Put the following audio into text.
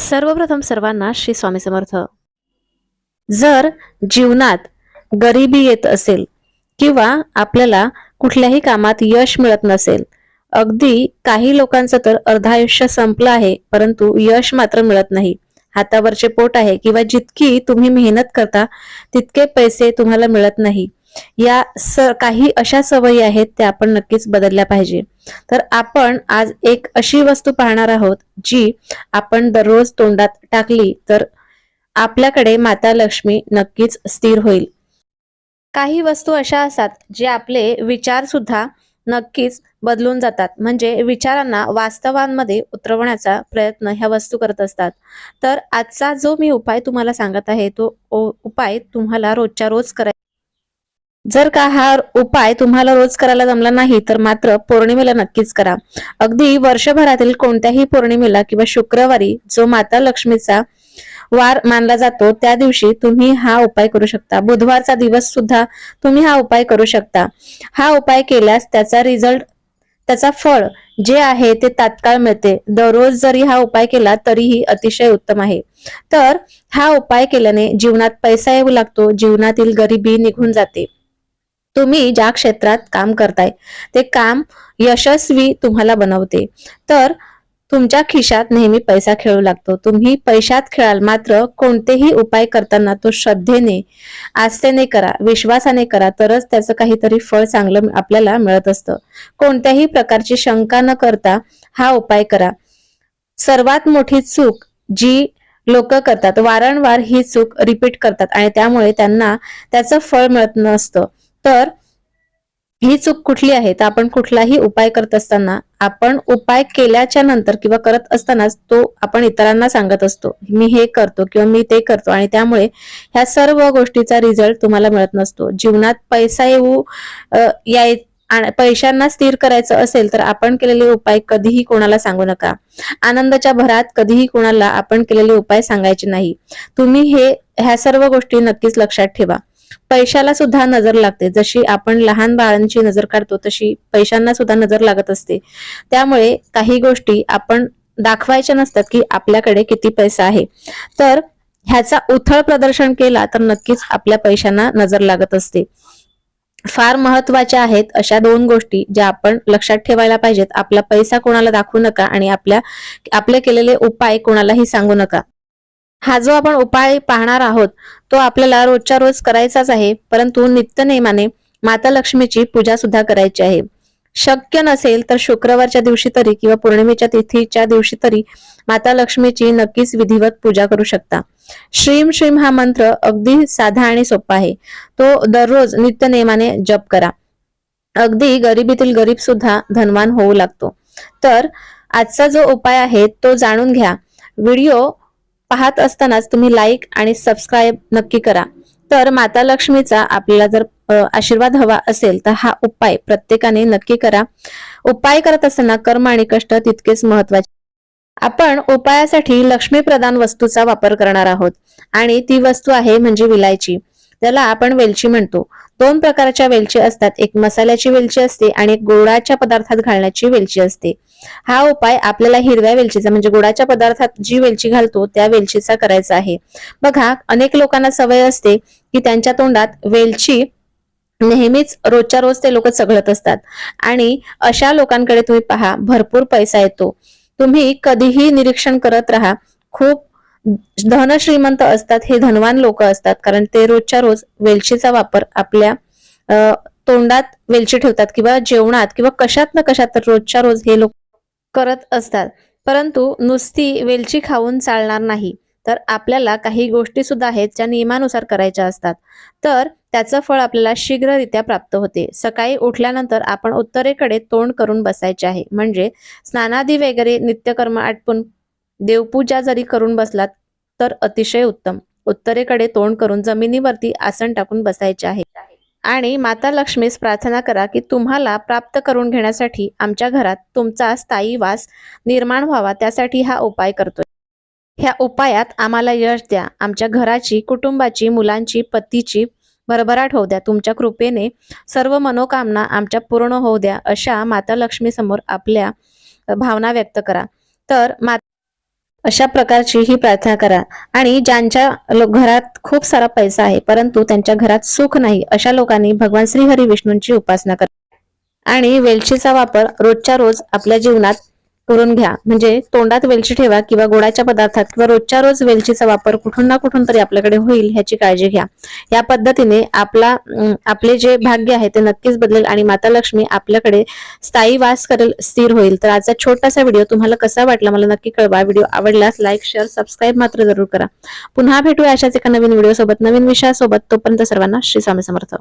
सर्वप्रथम सर्वांना श्री स्वामी समर्थ. जर जीवनात गरिबी येत असेल किंवा आपल्याला कुठल्याही कामात यश मिळत नसेल अगदी काही लोकांचं तर अर्ध आयुष्य संपलं आहे परंतु यश मात्र मिळत नाही. हातावरचे पोट आहे किंवा जितकी तुम्ही मेहनत करता तितके पैसे तुम्हाला मिळत नाही. या स काही अशा सवयी आहेत त्या आपण नक्कीच बदलल्या पाहिजे. तर आपण आज एक अशी वस्तू पाहणार आहोत जी आपण दररोज तोंडात टाकली तर आपल्याकडे माता लक्ष्मी नक्कीच स्थिर होईल. काही वस्तू अशा असतात जे आपले विचार सुद्धा नक्कीच बदलून जातात. म्हणजे विचारांना वास्तवांमध्ये उतरवण्याचा प्रयत्न ह्या वस्तू करत असतात. तर आजचा जो मी उपाय तुम्हाला सांगत आहे तो उपाय तुम्हाला रोजच्या रोज करायचा जर का हा उपाय तुम्हाला रोज करायला जमला नाही तर मात्र पौर्णिमेला नक्कीच करा. अगदी वर्षभरातील कोणत्याही पौर्णिमेला किंवा शुक्रवारी जो माता लक्ष्मीचा वार मानला जातो त्या दिवशी तुम्ही हा उपाय करू शकता. बुधवारचा दिवस सुद्धा तुम्ही हा उपाय करू शकता. हा उपाय केल्यास त्याचा रिझल्ट त्याचा फळ जे आहे ते तात्काळ मिळते. दररोज जरी हा उपाय केला तरीही अतिशय उत्तम आहे. तर हा उपाय केल्याने जीवनात पैसा येऊ लागतो जीवनातील गरिबी निघून जाते. तुम्ही ज्या क्षेत्रात काम करताय ते काम यशस्वी तुम्हाला बनवते. तर तुमच्या खिशात नेहमी पैसा खेळू लागतो. तुम्ही पैशात खेळाल मात्र कोणतेही उपाय करताना तो श्रद्धेने आस्थेने करा विश्वासाने करा तरच त्याचं काहीतरी फळ चांगलं आपल्याला मिळत असतं. कोणत्याही प्रकारची शंका न करता हा उपाय करा. सर्वात मोठी चूक जी लोक करतात वारंवार ही चूक रिपीट करतात आणि त्यामुळे त्यांना त्याचं फळ मिळत नसतं. तर ही चूक कुठली आहे? तर आपण कुठलाही उपाय करत असताना आपण उपाय केल्याच्यानंतर किंवा करत असतानाच तो आपण इतरांना सांगत असतो मी हे करतो किंवा मी ते करतो आणि त्यामुळे ह्या सर्व गोष्टीचा रिझल्ट तुम्हाला मिळत नसतो. जीवनात पैसा येऊ याय पैशांना स्थिर करायचं असेल तर आपण केलेले उपाय कधीही कोणाला सांगू नका. आनंदाच्या भरात कधीही कोणाला आपण केलेले उपाय सांगायचे नाही. तुम्ही हे ह्या सर्व गोष्टी नक्कीच लक्षात ठेवा. पैशाला सुद्धा नजर लागते. जशी आपण लहान बाळांची नजर काढतो तशी पैशांना सुद्धा नजर लागत असते. त्यामुळे काही गोष्टी आपण दाखवायच्या नसतात की आपल्याकडे किती पैसा आहे. तर ह्याचा उथळ प्रदर्शन केला तर नक्कीच आपल्या पैशांना नजर लागत असते. फार महत्त्वाच्या आहेत अशा दोन गोष्टी ज्या आपण लक्षात ठेवायला पाहिजेत. आपला पैसा कोणाला दाखवू नका आणि आपल्या आपले केलेले उपाय कोणालाही सांगू नका. हा जो आपण उपाय पाहणार आहोत तो आपल्याला रोजच्या रोज करायचाच आहे परंतु नित्यनेमाने माता लक्ष्मीची पूजा सुद्धा करायची आहे. शक्य नसेल तर शुक्रवारच्या दिवशी तरी किंवा पौर्णिमेच्या तिथीच्या दिवशी तरी माता लक्ष्मीची नक्कीच विधिवत पूजा करू शकता. श्रीम श्रीम हा मंत्र अगदी साधा आणि सोपा आहे. तो दररोज नित्यनेमाने जप करा. अगदी गरिबीतील गरीब सुद्धा धनवान होऊ लागतो. तर आजचा जो उपाय आहे तो जाणून घ्या. व्हिडिओ पाहत असतानाच तुम्ही लाईक आणि सबस्क्राईब नक्की करा. तर माता लक्ष्मीचा आपल्याला जर आशीर्वाद हवा असेल तर हा उपाय प्रत्येकाने नक्की करा. उपाय करत असताना कर्म आणि कष्ट तितकेच महत्त्वाचे. आपण उपायासाठी लक्ष्मी प्रदान वस्तूचा वापर करणार आहोत. आणि ती वस्तू आहे म्हणजे विलायची. त्याला आपण वेलची म्हणतो. दोन प्रकारच्या वेलची असतात. एक मसाल्याची वेलची असते आणि एक गोडाच्या पदार्थात घालण्याची वेलची असते. हा उपाय आपल्याला हिरव्या वेलचीचा म्हणजे गोडाच्या पदार्थात जी वेलची घालतो त्या वेलचीचा करायचा आहे. बघा अनेक लोकांना सवय असते की त्यांच्या तोंडात वेलची नेहमीच रोजच्या रोज ते लोक चघळत असतात. आणि अशा लोकांकडे तुम्ही पहा भरपूर पैसा येतो. तुम्ही कधीही निरीक्षण करत राहा. खूप धन श्रीमंत असतात हे धनवान लोक असतात कारण ते रोजच्या रोज वेलचीचा वापर आपल्या तोंडात वेलची ठेवतात किंवा जेवणात किंवा कशात ना कशात तर रोजच्या रोज हे लोक करत असतात. परंतु नुसती वेलची खाऊन चालणार नाही तर आपल्याला काही गोष्टी सुद्धा आहेत ज्या नियमानुसार करायच्या असतात. तर त्याचं फळ आपल्याला शीघ्ररित्या प्राप्त होते. सकाळी उठल्यानंतर आपण उत्तरेकडे तोंड करून बसायचे आहे. म्हणजे स्नानादी वगैरे नित्यकर्म आटपून देवपूजा जरी करून बसलात तर अतिशय उत्तम. उत्तरेकडे तोंड करून जमिनीवरती आसन टाकून बसायचे आहे. आणि माता लक्ष्मीस प्रार्थना करा की तुम्हाला प्राप्त करून घेण्यासाठी आमच्या घरात तुमचा स्थायी वास निर्माण व्हावा त्यासाठी हा उपाय करतोय. ह्या उपायात आम्हाला यश द्या. आमच्या घराची कुटुंबाची मुलांची पतीची भरभराट होऊ द्या. तुमच्या कृपेने सर्व मनोकामना आमच्या पूर्ण होऊ द्या अशा माता लक्ष्मी समोर आपल्या भावना व्यक्त करा. तर मा अशा प्रकारची ही प्रार्थना करा. आणि ज्यांच्या घरात खूप सारा पैसा आहे परंतु त्यांच्या घरात सुख नाही अशा लोकांनी भगवान श्री हरी विष्णूंची उपासना करा. आणि वेलचीचा वापर रोजच्या रोज आपल्या जीवनात करून घ्या. म्हणजे तोंडात वेलची ठेवा किंवा गोडाच्या पदार्थात किंवा रोजच्या रोज वेलचीचा वापर कुठून ना कुठून तरी आपल्याकडे होईल ह्याची काळजी घ्या. या पद्धतीने आपला आपले जे भाग्य आहे ते नक्कीच बदलेल आणि माता लक्ष्मी आपल्याकडे स्थायी वास करेल स्थिर होईल. तर आजचा छोटासा व्हिडिओ तुम्हाला कसा वाटला मला नक्की कळवा. व्हिडिओ आवडल्यास लाईक शेअर सबस्क्राईब मात्र जरूर करा. पुन्हा भेटूया अशाच एका नवीन व्हिडिओ सोबत नवीन विषयासोबत तोपर्यंत सर्वांना श्री स्वामी समर्थ.